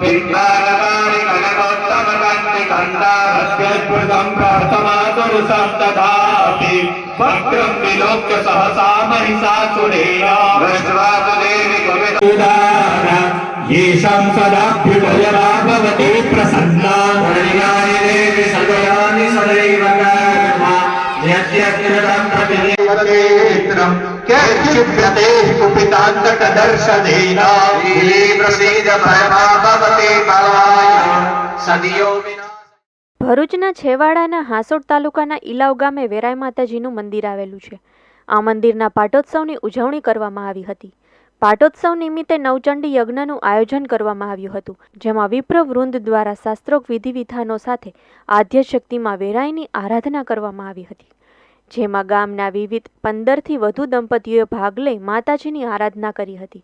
बिम्बालकारि कनकोत्तमकान्तिकन्दा अत्यद्भुतं प्रार्थमातुरुसं तथापि वक्रं विलोक्य सहसा महिषासुरेण दृष्ट्वा तु देवि कुपित उदार येषां सदाभ्युदयरा भवति प्रसन्ना वर्ण्यानि देवि सदयानि सदैव कर्म यद्यकृतं प्रतिदेवतेत्रम् क्षिप्यते कुपितान्तकदर्शनेन प्रसीद परमा भवति बलाय सदियो विना ભરૂચના છેવાડાના હાંસોડ તાલુકાના ઇલાવ ગામે વેરાય માતાજીનું મંદિર આવેલું છે આ મંદિરના પાટોત્સવની ઉજવણી કરવામાં આવી હતી પાટોત્સવ નિમિત્તે નવચંડી યજ્ઞનું આયોજન કરવામાં આવ્યું હતું જેમાં વિપ્ર વૃંદ દ્વારા શાસ્ત્રોક્ત વિધિ વિધાનો સાથે આદ્ય શક્તિમાં વેરાયની આરાધના કરવામાં આવી હતી જેમાં ગામના વિવિધ પંદરથી વધુ દંપતીઓએ ભાગ લઈ માતાજીની આરાધના કરી હતી.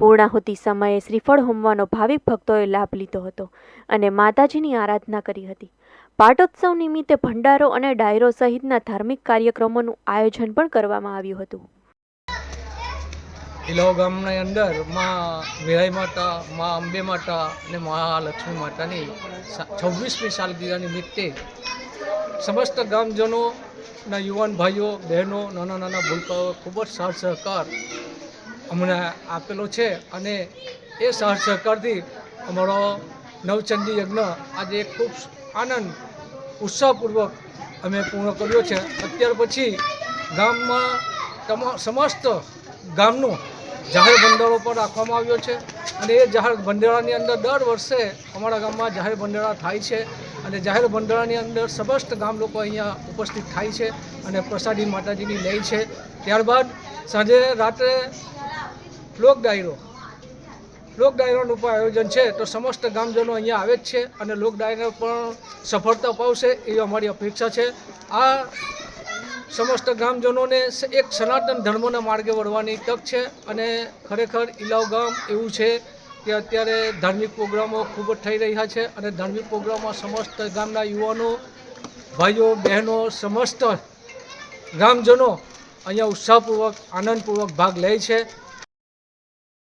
પૂર્ણાહુતિ સમયે શ્રીફળ હોમવાનો ભાવિક ભક્તોએ લાભ લીધો હતો અને માતાજીની આરાધના કરી હતી. પાટોત્સવ નિમિત્તે ભંડારો અને ડાયરો સહિતના ધાર્મિક કાર્યક્રમોનું આયોજન પણ કરવામાં આવ્યું હતું. ઇલાવ ગામની અંદરમાં વેરાઈ માતા, માં અંબે માતા અને મહાલક્ષ્મી માતાની છવ્વીસમી સાલગીરા નિમિત્તે સમસ્ત ગામજનોના યુવાન ભાઈઓ, બહેનો, નાના નાના ભૂલકાઓ, ખૂબ જ સાથ સહકાર અમને આપેલો છે અને એ સાથ સહકારથી અમારો નવચંડી યજ્ઞ આજે ખૂબ આનંદ, ઉત્સાહપૂર્વક અમે પૂર્ણ કર્યો છે. અત્યાર પછી ગામમાં તમા સમસ્ત ગામનો જાહેર ભંડારો પણ રાખવામાં આવ્યો છે. અને એ જાહેર ભંડેરાની અંદર દર વર્ષે અમારા ગામમાં જાહેર ભંડેરા થાય છે અને જાહેર ભંડેરાની અંદર સમસ્ત ગામ લોકો અહીંયા ઉપસ્થિત થાય છે અને પ્રસાદી માતાજીની લે છે. ત્યારબાદ સાંજે રાત્રે લોક ડાયરો, લોક ડાયરાનું પણ આયોજન છે તો સમસ્ત ગામજનો અહીંયા આવે જ છે અને લોક ડાયરો પણ સફળતા પાવશે એવી અમારી અપેક્ષા છે. આ સમસ્ત ગ્રામજનોને એક સનાતન ધર્મના માર્ગે વળવાની તક છે અને ખરેખર ઇલાવ ગામ એવું છે કે અત્યારે ધાર્મિક પ્રોગ્રામો ખૂબ જ થઈ રહ્યા છે અને ધાર્મિક પ્રોગ્રામમાં સમસ્ત ગામના યુવાનો, ભાઈઓ, બહેનો, સમસ્ત ગ્રામજનો અહીંયા ઉત્સાહપૂર્વક, આનંદપૂર્વક ભાગ લે છે.